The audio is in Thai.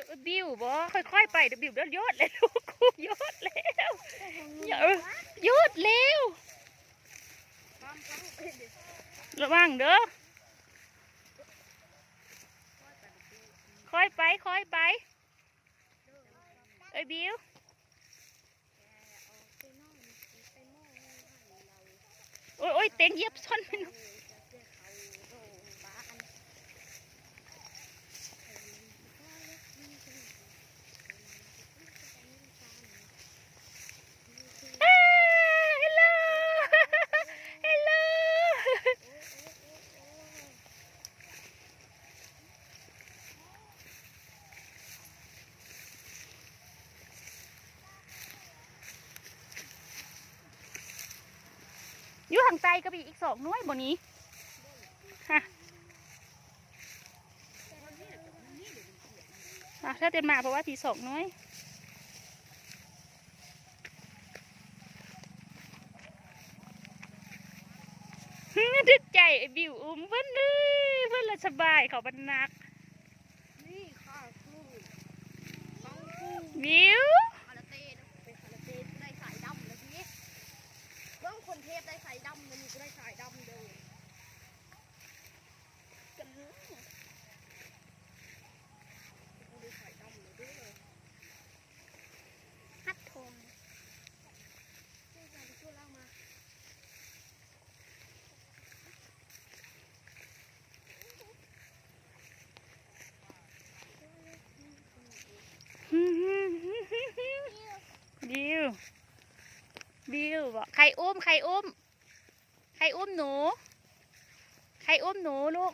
ด้อบิวบ่ค่อยๆไปเด้อบิวเด้อยอดแล้วลูกกูยอดแล้วอย่าเอดแล้วระวังเด้อค่อยไปค่อยไปเอ้ยบิวโอ้ยโอ้ยเต็งเยียบซ่อนมันอ่า อยู่ทางใต้ก็มีอีกสองน้วยบนนี้ฮะถ้าเต็มมาเพราะว่าทีสองน้วยดึกใจบิวอุ้มเพิ่นเลยเพิ่นละสบายเขาบันนักนี่ค่ะกุ้งต้องกุ้ง บิว คาราเต้นะเป็นคาราเต้ได้สายดำแล้วทีนี้เบื้องคนเทพได้สายดำมันนี่ก็ได้สายดำเด้อกันเลยได้สายดำเลยด้วยฮัทโทมช่วยกันช่วยเล่ามา บิว บิวบอกใครอุ้ม ใครอุ้ม ใครอุ้มหนู ใครอุ้มหนูลูก